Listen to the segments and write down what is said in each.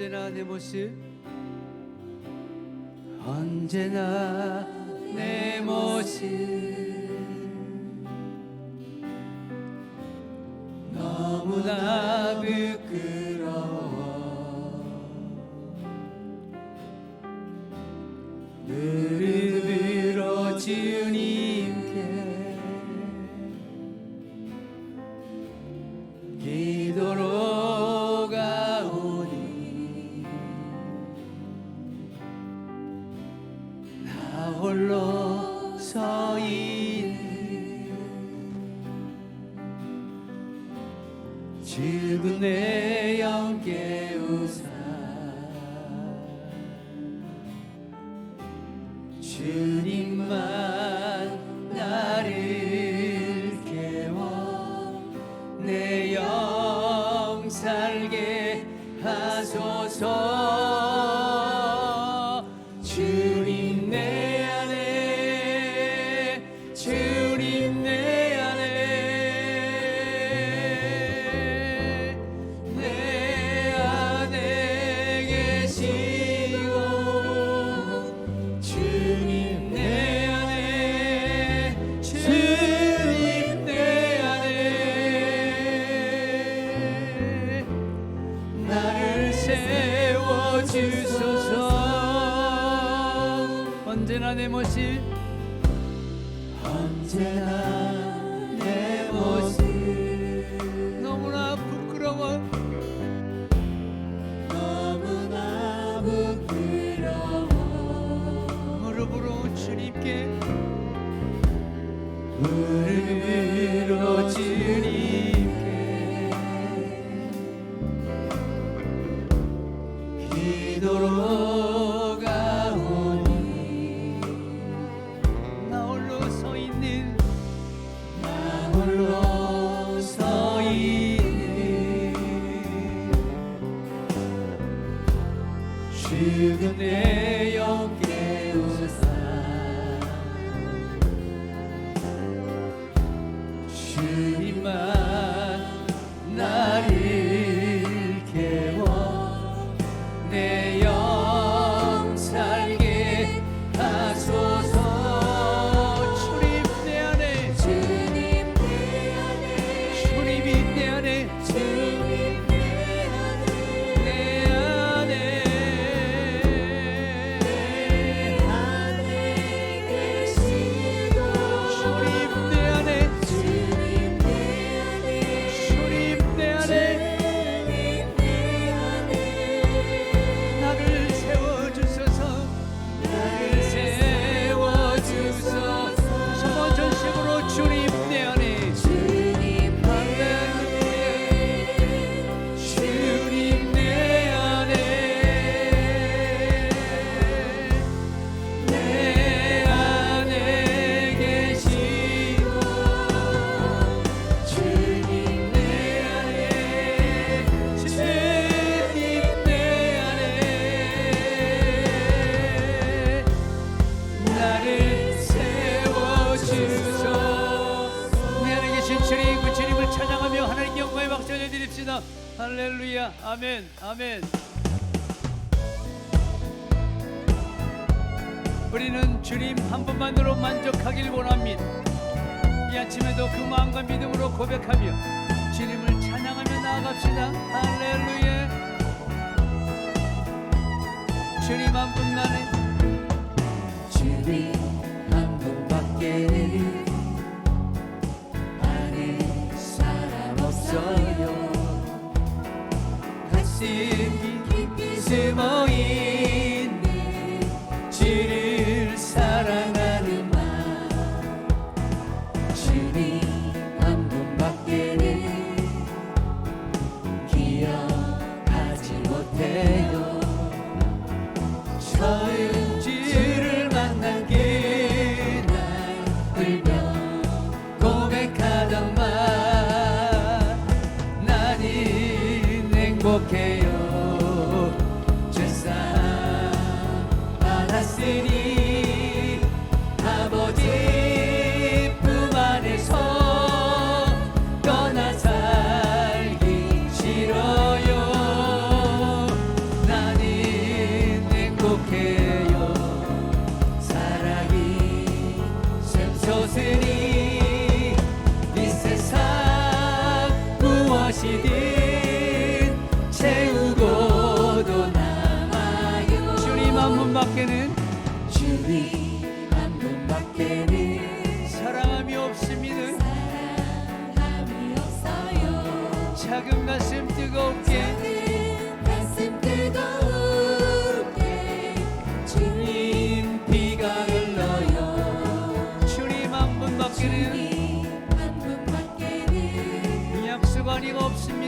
언제나 내 모습? 언제나 내 모습. 너무나 부끄러워. 늘 위로 지으니 艰难 외치나. 할렐루야. 아멘. 아멘. 우리는 주님 한 분만으로 만족하길 원합니다. 이 아침에도 그 마음과 믿음으로 고백하며 주님을 찬양하며 나아갑시다. 할렐루야. 주님 한 분 나는 주님 하시듯 채우고도 남아요. 주님 한 분 밖에는 주님 한 분 밖에는 사랑함이 없습니다. 사랑함이 없어요. 작은 가슴 뜨거운 자리가 없습니다.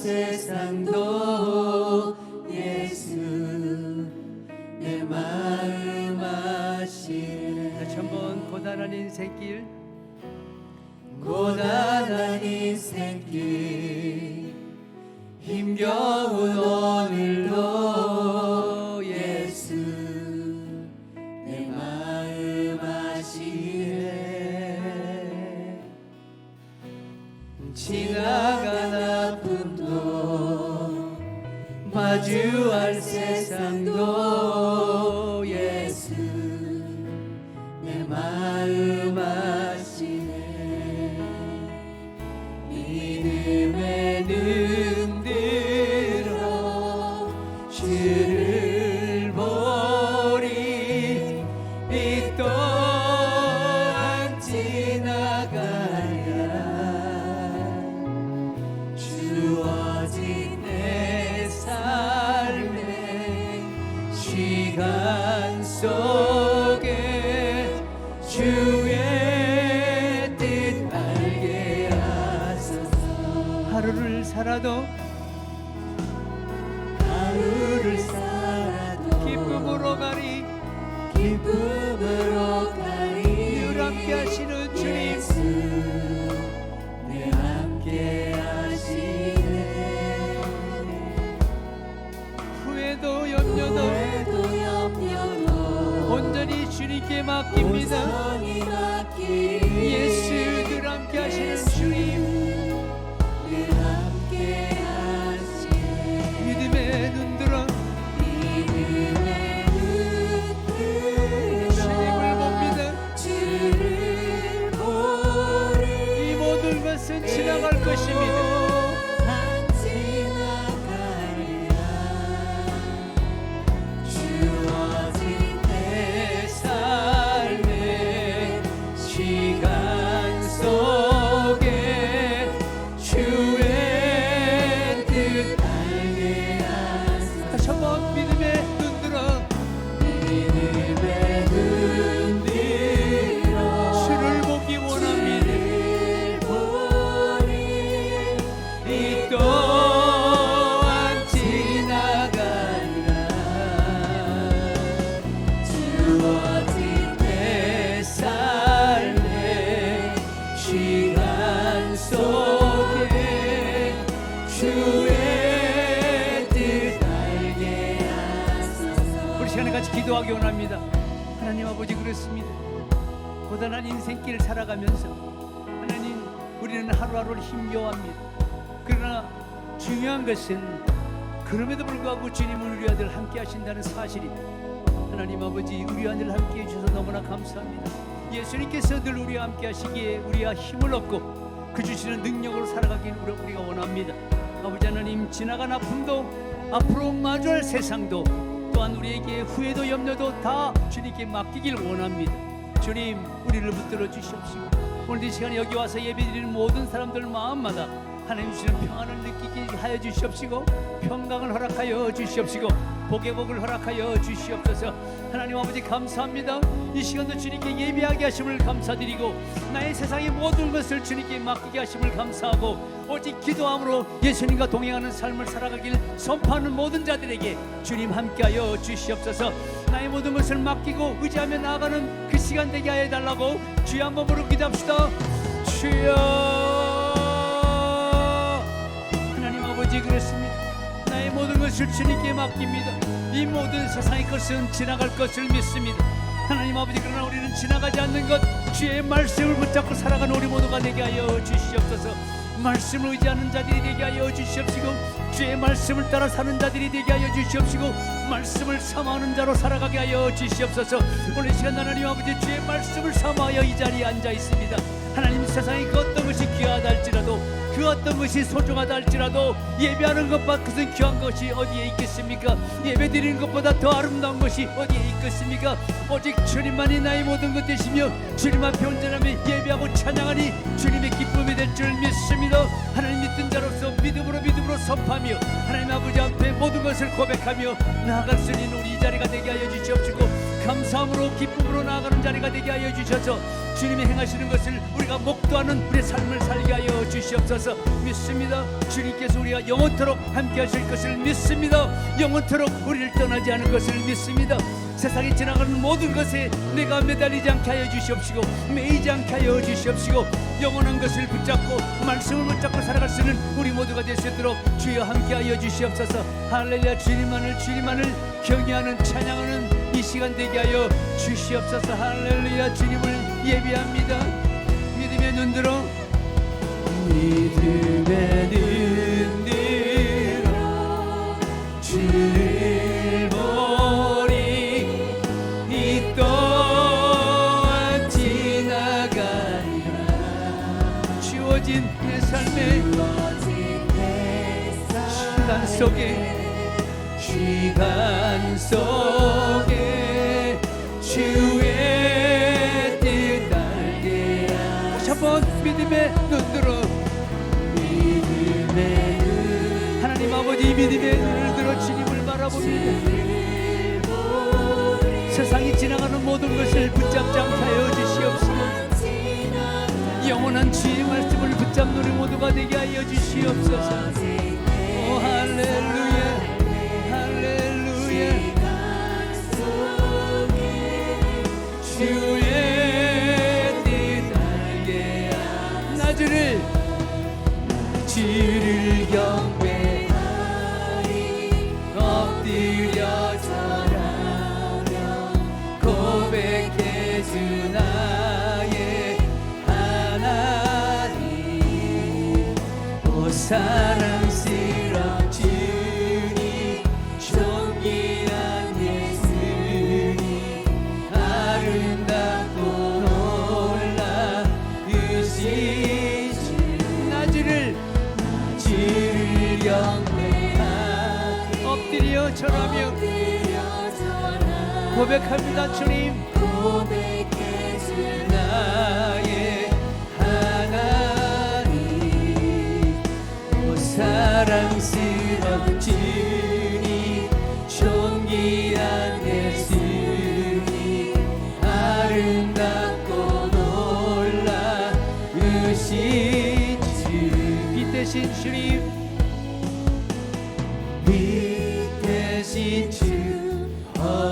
세상도 예수 내 마음 아시네. 다시 한번 고단한 인생길. 고단한 인생길 힘겨운 오늘도 주할 세상도 예수 내 마음 안 시간 속에 주의 뜻 알게 하소서. 하루를 살아도 하루를 살아도 기쁨으로 가리 기쁨으로 맡깁니다. 예수 들 함께 하시는 기도하기 원합니다. 하나님 아버지 그렇습니다. 고단한 인생길을 살아가면서 하나님 우리는 하루하루를 힘겨워합니다. 그러나 중요한 것은 그럼에도 불구하고 주님은 우리 아들 함께 하신다는 사실이 하나님 아버지 우리 아들 함께 해주셔서 너무나 감사합니다. 예수님께서 늘 우리와 함께 하시기에 우리가 힘을 얻고 그 주시는 능력으로 살아가길 우리- 우리가 원합니다. 아버지 하나님 지나간 아픔도 앞으로 마주할 세상도 또한 우리에게 후회도 염려도 다 주님께 맡기길 원합니다. 주님 우리를 붙들어 주시옵시고 오늘 이 시간에 여기 와서 예배드리는 모든 사람들 마음마다 하나님 주시는 평안을 느끼게 하여 주시옵시고 평강을 허락하여 주시옵시고 복의 복을 허락하여 주시옵소서 하나님 아버지 감사합니다 이 시간도 주님께 예배하게 하심을 감사드리고 나의 세상의 모든 것을 주님께 맡기게 하심을 감사하고 오직 기도함으로 예수님과 동행하는 삶을 살아가길 선포하는 모든 자들에게 주님 함께하여 주시옵소서. 나의 모든 것을 맡기고 의지하며 나아가는 그 시간 되게 하여 달라고 주여 한번 부르 기도합시다. 주여 하나님 아버지 그렇습니다. 나의 모든 것을 주님께 맡깁니다. 이 모든 세상의 것은 지나갈 것을 믿습니다. 하나님 아버지 그러나 우리는 지나가지 않는 것 주의 말씀을 붙잡고 살아가는 우리 모두가 되게 하여 주시옵소서 말씀을 의지하는 자들이 되게 하여 주시옵시고 주의 말씀을 따라 사는 자들이 되게 하여 주시옵시고 말씀을 사모하는 자로 살아가게 하여 주시옵소서. 오늘 이 시간 하나님 아버지 주의 말씀을 사모하여 이 자리에 앉아 있습니다. 하나님 세상에 그 어떤 것이 귀하다 할지라도 그 어떤 것이 소중하다 할지라도 예배하는 것보다 그것은 귀한 것이 어디에 있겠습니까? 예배 드리는 것보다 더 아름다운 것이 어디에 있겠습니까? 오직 주님만이 나의 모든 것 되시며 주님 앞에 온전하며 예배하고 찬양하니 주님의 기쁨이 될 줄 믿습니다. 하나님 믿는 자로서 믿음으로 믿음으로 선포하며 하나님 아버지 앞에 모든 것을 고백하며 나아갈 수 있는 우리 이 자리가 되게 하여 주시옵시고 감사함으로 기쁨 으로 나아가는 자리가 되게 하여 주셔서 주님이 행하시는 것을 우리가 목도하는 우리의 삶을 살게 하여 주시옵소서. 믿습니다. 주님께서 우리가 영원토록 함께 하실 것을 믿습니다. 영원토록 우리를 떠나지 않을 것을 믿습니다. 세상에 지나가는 모든 것에 내가 매달리지 않게 하여 주시옵시고 매이지 않게 하여 주시옵시고 영원한 것을 붙잡고 말씀을 붙잡고 살아갈 수 있는 우리 모두가 될 수 있도록 주여 함께 하여 주시옵소서. 할렐루야. 주님만을 주님만을 경외하는 찬양하는 이 시간 되게 하여 주시옵소서. 할렐루야. 주님을 예비합니다. 믿음의 눈 들어 믿음의 눈 아버지 믿음의 눈을 들어 주님을 바라봅니다 세상이 지나가는 모든 것을 붙잡지 않게 하여 주시옵시고 영원한 주의 말씀을 붙잡는 우리 모두가 되게 하여 주시옵소서 엎드려 절하며 고백합니다 주님. 나의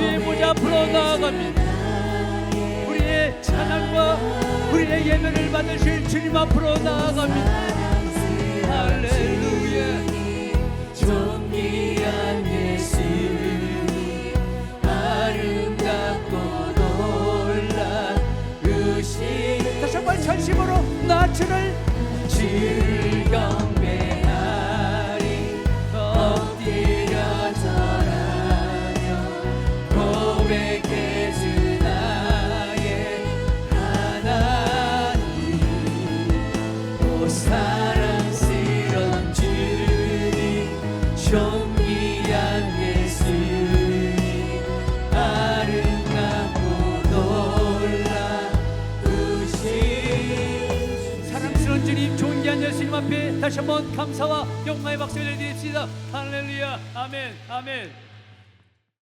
주의 모자 앞으로 나아갑니다. 우리의 찬양과 우리의 예배를 받으실 주님 앞으로 나아갑니다. 할렐루야. 존귀한 예수님 아름답고 놀라우신 다시 한번 전심으로 나 주를 주를 다시 한번 감사와 영광의 박수를 드립시다. 할렐루야. 아멘. 아멘